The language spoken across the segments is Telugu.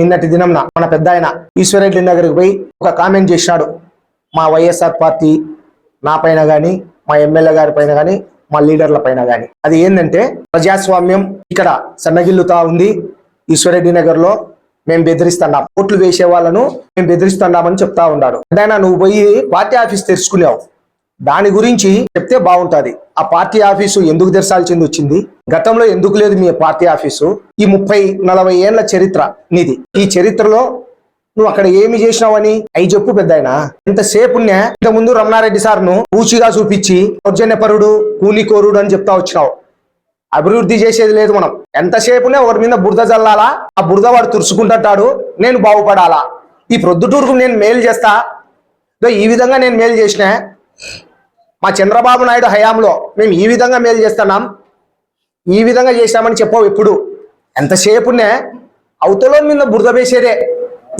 నిన్నటి దినంన మన పెద్ద ఆయన ఈశ్వరెడ్డి నగర్కి పోయి ఒక కామెంట్ చేసినాడు. మా వైఎస్ఆర్ పార్టీ నా పైన కానీ మా ఎమ్మెల్యే గారి పైన కానీ మా లీడర్ల పైన కానీ అది ఏంటంటే ప్రజాస్వామ్యం ఇక్కడ సన్నగిల్లుతా ఉంది. ఈశ్వరెడ్డి నగర్లో మేము బెదిరిస్తున్నాం. ఓట్లు వేసే వాళ్ళను మేము బెదిరిస్తున్నామని చెప్తా ఉన్నాడు. పెద్దాయన నువ్వు పోయి పార్టీ ఆఫీస్ తెరుచుకునేవు. దాని గురించి చెప్తే బాగుంటుంది. ఆ పార్టీ ఆఫీసు ఎందుకు తెరచాల్సింది వచ్చింది? గతంలో ఎందుకు లేదు మీ పార్టీ ఆఫీసు? ఈ ముప్పై నలభై ఏళ్ళ చరిత్ర నీది. ఈ చరిత్రలో నువ్వు అక్కడ ఏమి చేసినావని? అయి చెప్పు పెద్దాయన. ఎంతసేపు ఇంత ముందు రమణారెడ్డి సార్ను పూచిగా చూపించి దౌర్జన్యపరుడు కూలికోరుడు అని చెప్తా వచ్చినావు. అభివృద్ధి చేసేది లేదు మనం. ఎంతసేపునే ఒకరి మీద బురద చల్లాలా ఆ బురద వాడు తుడుచుకుంటుంటాడు నేను బాగుపడాలా? ఈ ప్రొద్దుటూరుకు నేను మేలు చేస్తా? ఈ విధంగా నేను మేలు చేసిన? మా చంద్రబాబు నాయుడు హయాంలో మేము ఈ విధంగా మేలు చేస్తున్నాం ఈ విధంగా చేశామని చెప్పావు ఎప్పుడు. ఎంతసేపునే అవతలో మీద బురద వేసేదే.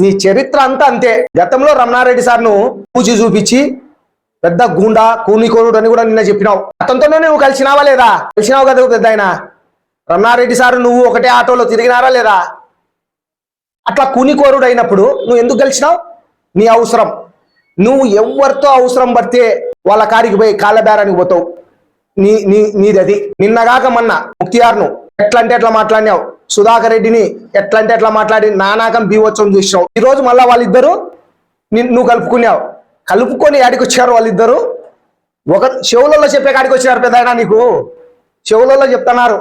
నీ చరిత్ర అంతా అంతే. గతంలో రమణారెడ్డి సార్ను పూచి చూపించి పెద్ద గూండా కూనికోరుడు అని కూడా నిన్న చెప్పినావు. అతనితోనే నువ్వు కలిసినావా లేదా? కలిసినావు కదా పెద్ద ఆయన. రమణారెడ్డి సార్ నువ్వు ఒకటే ఆటోలో తిరిగినారా లేదా? అట్లా కూనికోరుడు అయినప్పుడు నువ్వు ఎందుకు కలిసినావు? నీ అవసరం. నువ్వు ఎవరితో అవసరం పడితే వాళ్ళ కారికి పోయి కాళ్ళ బేరానికి పోతావు. నీ నీ నీదది. నిన్నగాక మొన్న ముక్తియార్ను ఎట్లంటే ఎట్లా మాట్లాడినావు? సుధాకర్ రెడ్డిని ఎట్లా అంటే ఎట్లా మాట్లాడి నానాకం బీవోత్సవం చూసినావు. ఈ రోజు మళ్ళా వాళ్ళిద్దరు నువ్వు కలుపుకున్నావు. కలుపుకొని ఆడికి వచ్చారు వాళ్ళిద్దరు? ఒక చెవులలో చెప్పే కాడికి వచ్చారు పెద్ద నీకు? చెవులలో చెప్తున్నారు.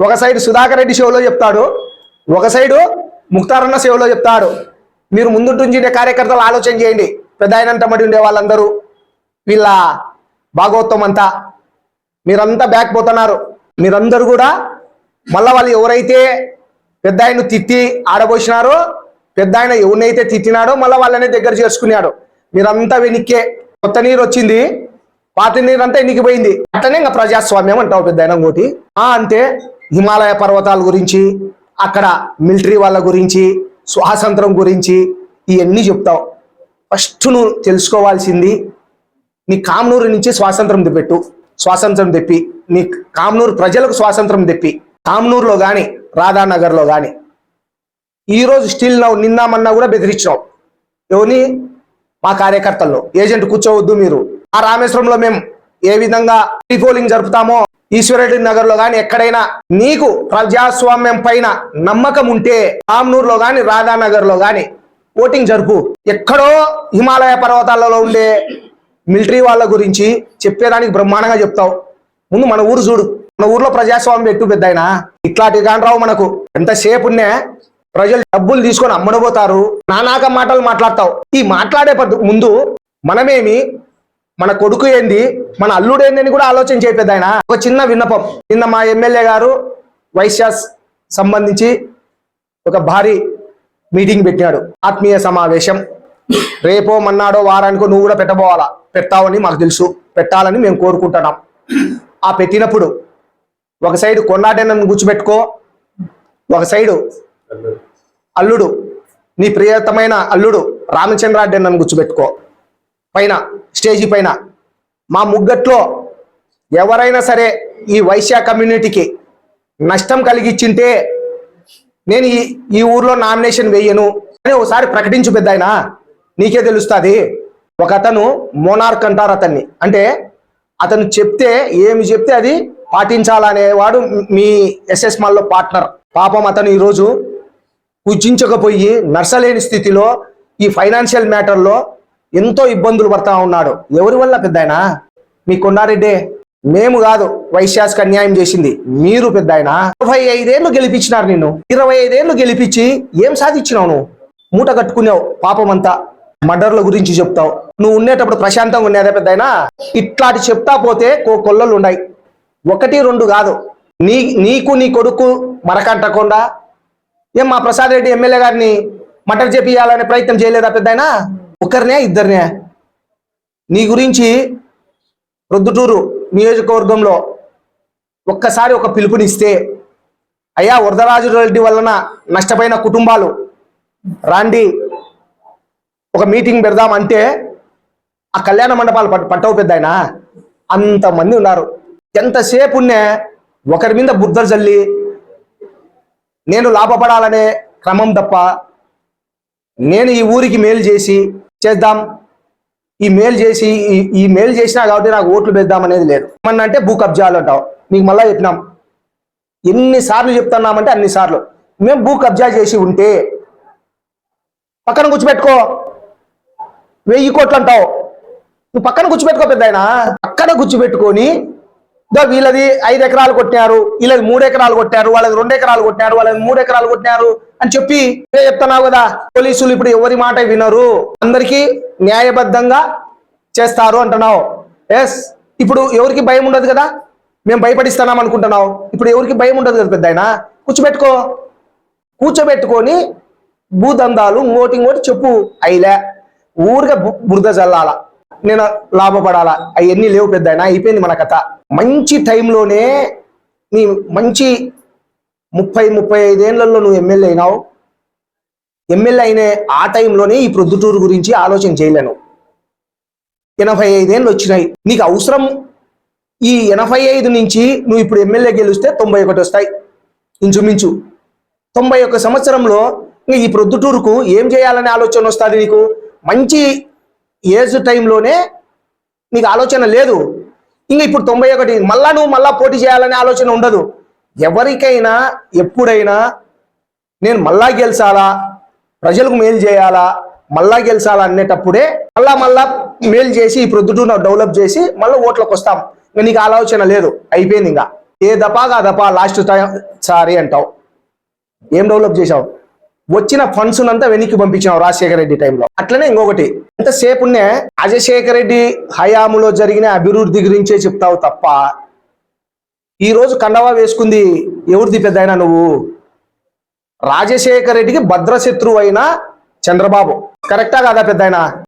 ఒక సైడ్ సుధాకర్ రెడ్డి షోలో చెప్తాడు. ఒక సైడు ముక్తారన్న సేవలో చెప్తాడు. మీరు ముందుంటుండే కార్యకర్తలు ఆలోచన చేయండి. పెద్ద ఆయన ఉండే వాళ్ళందరూ. వీళ్ళ భాగవతం అంతా. మీరంతా బ్యాక్ పోతున్నారు. మీరందరూ కూడా మళ్ళా వాళ్ళు ఎవరైతే పెద్ద ఆయన తిట్టి ఆడబోసినారో పెద్ద ఆయన ఎవరినైతే తిట్టినాడో మళ్ళీ వాళ్ళనే దగ్గర చేసుకున్నాడు మీరంతా వెనిక్కే కొత్త నీరు వచ్చింది. పాత నీరు అంతా పోయింది అట్లనే ఇంకా ప్రజాస్వామ్యం అంటావు పెద్ద ఆయన ఇంకోటి. ఆ అంటే హిమాలయ పర్వతాల గురించి అక్కడ మిలిటరీ వాళ్ళ గురించి స్వాతంత్రం గురించి ఇవన్నీ చెప్తావు. ఫస్ట్ నువ్వు తెలుసుకోవాల్సింది నీ కామ్నూరు నుంచి స్వాతంత్రం తెప్పెట్టు. స్వాతంత్రం తెప్పి నీ కామ్నూరు ప్రజలకు స్వాతంత్రం తెప్పి కామ్నూరులో కానీ రాధానగర్లో కానీ ఈరోజు స్టిల్ నవ్వు నిందామన్నా కూడా బెదిరించినావు ఎవరిని? మా కార్యకర్తల్లో. ఏజెంట్ కూర్చోవద్దు మీరు. ఆ రామేశ్వరంలో మేము ఏ విధంగా రీపోలింగ్ జరుపుతామో ఈశ్వరెడ్డి నగర్లో ఎక్కడైనా నీకు ప్రజాస్వామ్యం పైన నమ్మకం ఉంటే రామ్నూర్ కానీ రాధానగర్లో రాధానగర్లో ఓటింగ్ జరుపు. ఎక్కడో హిమాలయ పర్వతాలలో ఉండే మిలిటరీ వాళ్ళ గురించి చెప్పేదానికి బ్రహ్మాండంగా చెప్తావు. ముందు మన ఊరు చూడు. మన ఊర్లో ప్రజాస్వామ్యం పెట్టు పెద్ద ఇట్లాంటివి ఇట్లాంటి రావు మనకు. ఎంతసేపు ఉన్నా ప్రజలు డబ్బులు తీసుకొని అమ్మడబోతారు. నానాక మాటలు మాట్లాడతావు. ఈ మాట్లాడే ముందు మనమేమి మన కొడుకు ఏంది మన అల్లుడు ఏంది అని కూడా ఆలోచన చేయలేదు ఆయన ఒక చిన్న విన్నపం. నిన్న మా ఎమ్మెల్యే గారు వైశ్యాస్ సంబంధించి ఒక భారీ మీటింగ్ పెట్టాడు ఆత్మీయ సమావేశం. రేపో మన్నాడో వారానికో నువ్వు కూడా పెట్టబోవాలా? పెట్టావని మాకు తెలుసు. పెట్టాలని మేము కోరుకుంటున్నాం. ఆ పెట్టినప్పుడు ఒక సైడు కొన్నాటెన్నను గుచ్చిపెట్టుకో ఒక సైడు అల్లుడు నీ ప్రియతమైన అల్లుడు రామచంద్రారెడ్డి నన్ను గుర్తుపెట్టుకో. పైన స్టేజీ పైన. మా ముగ్గట్లో ఎవరైనా సరే ఈ వైశ్య కమ్యూనిటీకి నష్టం కలిగించింటే నేను ఈ ఈ ఊర్లో నామినేషన్ వేయను. అని ఒకసారి ప్రకటించు పెద్దాయన? నీకే తెలుస్తుంది. ఒక అతను మోనార్క్ అంటారు అతన్ని. అంటే అతను చెప్తే ఏమి చెప్తే అది పాటించాలనేవాడు మీ ఎస్ఎస్ మాల్లో పార్ట్నర్. పాపం అతను ఈరోజు పూజించకపోయి నర్సలేని స్థితిలో ఈ ఫైనాన్షియల్ మ్యాటర్లో ఎంతో ఇబ్బందులు పడతా ఉన్నాడు. ఎవరి వల్ల పెద్దాయన? మీ కొండారెడ్డి. మేము కాదు వైశ్యాస్కి అన్యాయం చేసింది. మీరు పెద్ద ఆయన ఇరవై ఐదేళ్ళు గెలిపించినారు నిన్ను. ఇరవై ఐదేళ్ళు గెలిపించి ఏం సాధించినావు నువ్వు? మూట కట్టుకున్నావు పాపం అంతా మర్డర్ల గురించి చెప్తావు. నువ్వు ఉండేటప్పుడు ప్రశాంతంగా ఉండేదా పెద్ద ఇట్లాంటి చెప్తా పోతే కో కొల్లలు ఉన్నాయి ఒకటి రెండు కాదు. నీ నీకు నీ కొడుకు మరకంటకుండా ఏం మా ప్రసాద్ రెడ్డి ఎమ్మెల్యే గారిని మటర్ చేపియాలనే ప్రయత్నం చేయలేదా పెద్ద ఒకరినే ఇద్దరినే. నీ గురించి ప్రొద్దుటూరు నియోజకవర్గంలో ఒక్కసారి ఒక పిలుపునిస్తే అయ్యా వరదరాజు రెడ్డి వలన నష్టపోయిన కుటుంబాలు రాండి. ఒక మీటింగ్ పెడదామంటే ఆ కళ్యాణ మండపాలు పట్ పట్టవు పెద్ద ఆయన అంతమంది ఉన్నారు. ఎంతసేపు ఉన్నా ఒకరి మీద బుద్ధలు చల్లి నేను లాభపడాలనే క్రమం తప్ప నేను ఈ ఊరికి మేలు చేసి చేద్దాం. ఈ మేలు చేసి ఈ- ఈ మేలు చేసినా కాబట్టి నాకు ఓట్లు పెద్దాం అనేది లేదు. ఏమన్నా అంటే భూ కబ్జాలు అంటావు. నీకు మళ్ళీ చెప్పినాం. ఎన్నిసార్లు చెప్తున్నామంటే అన్ని సార్లు. మేము భూ కబ్జా చేసి ఉంటే పక్కన కూర్చోబెట్టుకో. వెయ్యి కోట్లు అంటావు. నువ్వు పక్కన గుచ్చిపెట్టుకో పెద్ద ఆయన పక్కన గుచ్చిపెట్టుకొని ఇదో వీళ్ళది ఐదు ఎకరాలు కొట్టారు వీళ్ళది మూడు ఎకరాలు కొట్టారు వాళ్ళది రెండు ఎకరాలు కొట్టారు వాళ్ళది మూడు ఎకరాలు కొట్టారు అని చెప్పి చెప్తున్నావు కదా. పోలీసులు ఇప్పుడు ఎవరి మాట వినరు. అందరికీ న్యాయబద్ధంగా చేస్తారు అంటున్నావు. ఎస్ ఇప్పుడు ఎవరికి భయం ఉండదు కదా? మేము భయపడిస్తున్నాం అనుకుంటున్నావు. ఇప్పుడు ఎవరికి భయం ఉండదు కదా పెద్ద ఆయన కూర్చోబెట్టుకో. కూర్చోబెట్టుకొని భూదందాలు ఇంకోటి ఇంకోటి చెప్పు అయిలే ఊరిగా బురద చల్లాల నేను లాభపడాలా. అవన్నీ లేవు పెద్ద ఆయన అయిపోయింది మన కథ. మంచి టైంలోనే నీ మంచి ముప్పై ముప్పై ఐదేళ్ళలో నువ్వు ఎమ్మెల్యే అయినావు. ఎమ్మెల్యే అయిన ఆ టైంలోనే ఈ ప్రొద్దుటూరు గురించి ఆలోచన చేయలేను. ఎనభై ఐదేళ్ళు వచ్చినాయి. నీకు అవసరం ఈ ఎనభై ఐదు నుంచి నువ్వు ఇప్పుడు ఎమ్మెల్యే గెలిస్తే తొంభై ఒకటి వస్తాయి. ఇంచుమించు. తొంభై ఒక్క సంవత్సరంలో ఈ ప్రొద్దుటూరుకు ఏం చేయాలనే ఆలోచన వస్తుంది నీకు? మంచి ఏజ్ టైంలోనే నీకు ఆలోచన లేదు. ఇంకా ఇప్పుడు తొంభై ఒకటి మళ్ళా నువ్వు మళ్ళా పోటీ చేయాలనే ఆలోచన ఉండదు. ఎవరికైనా ఎప్పుడైనా నేను మళ్ళా గెలిచాలా? ప్రజలకు మేలు చేయాలా? మళ్ళా గెలిచాలా అనేటప్పుడే మళ్ళా మళ్ళా మేలు చేసి ఈ ప్రొద్దుటూరు డెవలప్ చేసి మళ్ళీ ఓట్లకు వస్తాం. ఇంకా నీకు ఆలోచన లేదు. అయిపోయింది ఇంకా. ఏ దపాగా దపా లాస్ట్ టైం సారీ అంటావు. ఏం డెవలప్ చేసావు వచ్చిన ఫండ్స్ అంతా వెనక్కి పంపించావు రాజశేఖర రెడ్డి టైంలో అట్లనే ఇంకొకటి ఎంతసేపునే అజయశేఖర రెడ్డి హయాములో జరిగిన అభివృద్ధి గురించే చెప్తావు తప్ప ఈ రోజు కండవా వేసుకుంది ఎవరిది పెద్ద నువ్వు? రాజశేఖర రెడ్డికి భద్రశత్రువు అయిన చంద్రబాబు. కరెక్టా కాదా పెద్ద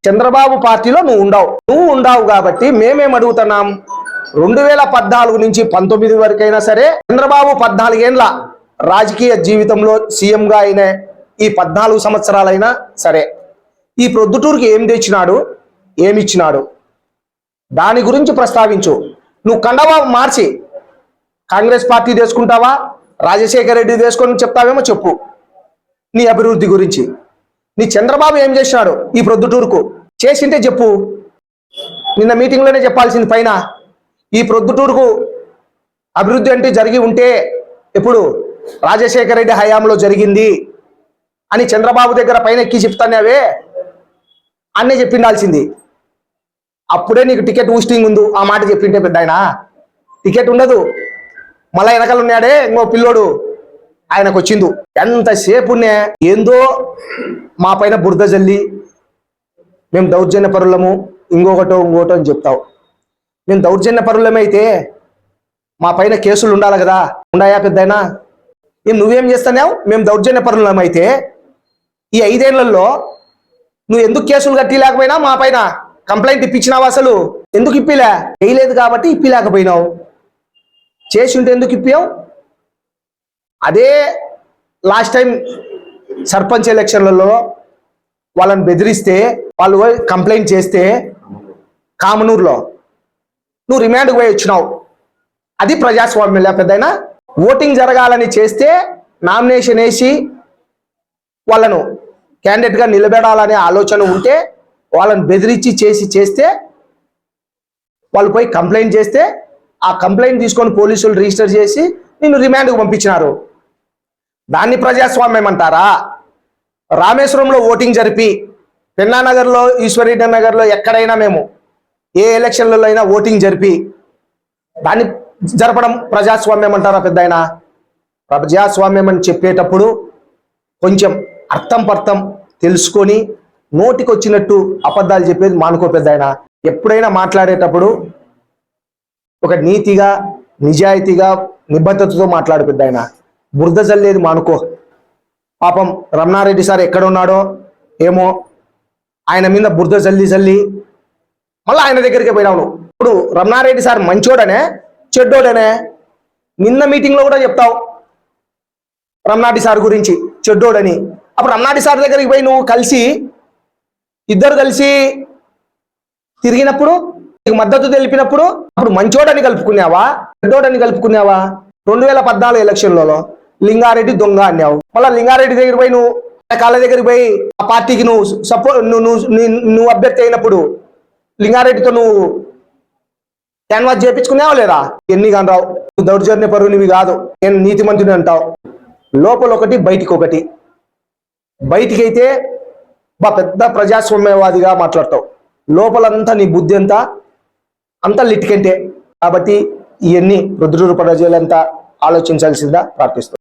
చంద్రబాబు పార్టీలో నువ్వు ఉండవు. నువ్వు ఉండవు కాబట్టి మేమేం అడుగుతున్నాం? రెండు వేల పద్నాలుగు నుంచి పంతొమ్మిది వరకైనా సరే చంద్రబాబు పద్నాలుగేండ్ల రాజకీయ జీవితంలో సీఎంగా అయిన ఈ పద్నాలుగు సంవత్సరాలైనా సరే. ఈ ప్రొద్దుటూరుకి ఏం తెచ్చినాడు? ఏమిచ్చినాడు? దాని గురించి ప్రస్తావించు. నువ్వు కండవా మార్చి. కాంగ్రెస్ పార్టీ తీసుకుంటావా రాజశేఖర రెడ్డి తీసుకొని చెప్తావేమో చెప్పు. నీ అభివృద్ధి గురించి. నీ చంద్రబాబు ఏం చేసినాడు ఈ ప్రొద్దుటూరుకు? చేసింటే చెప్పు. నిన్న మీటింగ్లోనే చెప్పాల్సింది పైన. ఈ ప్రొద్దుటూరుకు అభివృద్ధి అంటే జరిగి ఉంటే ఎప్పుడు? రాజశేఖర రెడ్డి హయాంలో జరిగింది. అని చంద్రబాబు దగ్గర పైన ఎక్కి చెప్తానేవే? అన్నే చెప్పిండాల్సింది. అప్పుడే నీకు టికెట్ ఊస్టింగ్ ఉంది ఆ మాట చెప్పింటే పెద్ద ఆయన. టికెట్ ఉండదు. మళ్ళా వెనకాల ఉన్నాడే ఇంకో పిల్లోడు. ఆయనకు వచ్చింది ఎంతసేపునే ఏందో మా పైన బురద జల్లి మేము దౌర్జన్య పరులము ఇంకొకటో ఇంకోటో అని చెప్తావు. మేము దౌర్జన్య పరులమైతే మా పైన కేసులు ఉండాలి కదా. ఉండాయా పెద్దయినా ఏం నువ్వేం చేస్తున్నావు? మేము దౌర్జన్య పరులమైతే ఈ ఐదేళ్ళలో నువ్వు ఎందుకు కేసులు కట్టిలేకపోయినా మా పైన కంప్లైంట్ ఇప్పించినావు అసలు? ఎందుకు ఇప్పిలే? వేయలేదు కాబట్టి ఇప్పిలేకపోయినావు. చేసి ఉంటే ఎందుకు ఇప్పావు? అదే లాస్ట్ టైం సర్పంచ్ ఎలక్షన్లలో వాళ్ళని బెదిరిస్తే వాళ్ళు కంప్లైంట్ చేస్తే కామనూరులో నువ్వు రిమాండ్కి పోయి వచ్చినావు. అది ప్రజాస్వామ్యం లేకపోతే ఓటింగ్ జరగాలని చేస్తే నామినేషన్ వేసి వాళ్ళను క్యాండిడేట్గా నిలబెడాలనే ఆలోచన ఉంటే వాళ్ళని బెదిరించి చేసి చేస్తే వాళ్ళు పోయి కంప్లైంట్ చేస్తే ఆ కంప్లైంట్ తీసుకొని పోలీసులు రిజిస్టర్ చేసి నిన్ను రిమాండ్కు పంపించినారు. దాన్ని ప్రజాస్వామ్యం అంటారా? రామేశ్వరంలో ఓటింగ్ జరిపి పెన్నానగర్లో ఈశ్వరెడ్డి నగర్లో ఎక్కడైనా మేము ఏ ఎలక్షన్లలో అయినా ఓటింగ్ జరిపి దాన్ని జరపడం ప్రజాస్వామ్యం అంటారా పెద్ద ప్రజాస్వామ్యం అని చెప్పేటప్పుడు కొంచెం అర్థం పర్థం తెలుసుకొని నోటికి వచ్చినట్టు అబద్ధాలు చెప్పేది మానుకో పెద్ద ఎప్పుడైనా మాట్లాడేటప్పుడు ఒక నీతిగా నిజాయితీగా నిబద్ధతతో మాట్లాడు పెద్ద ఆయన బురద జల్లేది మానుకో. పాపం రమణారెడ్డి సార్ ఎక్కడ ఉన్నాడో ఏమో ఆయన మీద బురద జల్లి జల్లి మళ్ళీ ఆయన దగ్గరికి పోయినావు ఇప్పుడు రమణారెడ్డి సార్ మంచోడనే చెడ్డోడనే? నిన్న మీటింగ్లో కూడా చెప్తావు రమణారెడ్డి సార్ గురించి చెడ్డోడని. అప్పుడు రమణాటి సార్ దగ్గరికి పోయి నువ్వు కలిసి ఇద్దరు కలిసి తిరిగినప్పుడు నీకు మద్దతు తెలిపినప్పుడు అప్పుడు మంచోడని కలుపుకున్నావా పెద్దోడని కలుపుకున్నావా? రెండు వేల పద్నాలుగు ఎలక్షన్లలో లింగారెడ్డి దొంగ అన్నావు. మళ్ళీ లింగారెడ్డి దగ్గర పోయి నువ్వు కాళ్ళ దగ్గరికి పోయి ఆ పార్టీకి నువ్వు సపోర్ట్ నువ్వు నువ్వు- నువ్వు అభ్యర్థి అయినప్పుడు లింగారెడ్డితో నువ్వు క్యాన్వాస్ చేయించుకునేవా లేదా? ఎన్ని కానరావు నువ్వు దౌర్జన్య పరువునివి కాదు. నేను నీతిమంతుని అంటావు. లోపల ఒకటి బయటికి ఒకటి. బయటికి అయితే బా పెద్ద ప్రజాస్వామ్యవాదిగా మాట్లాడతావు. లోపలంతా నీ బుద్ధి అంతా అంతా లిటికంటే. కాబట్టి ఇవన్నీ రుద్రూరు ప్రజలంతా ఆలోచించాల్సిందా ప్రార్థిస్తాం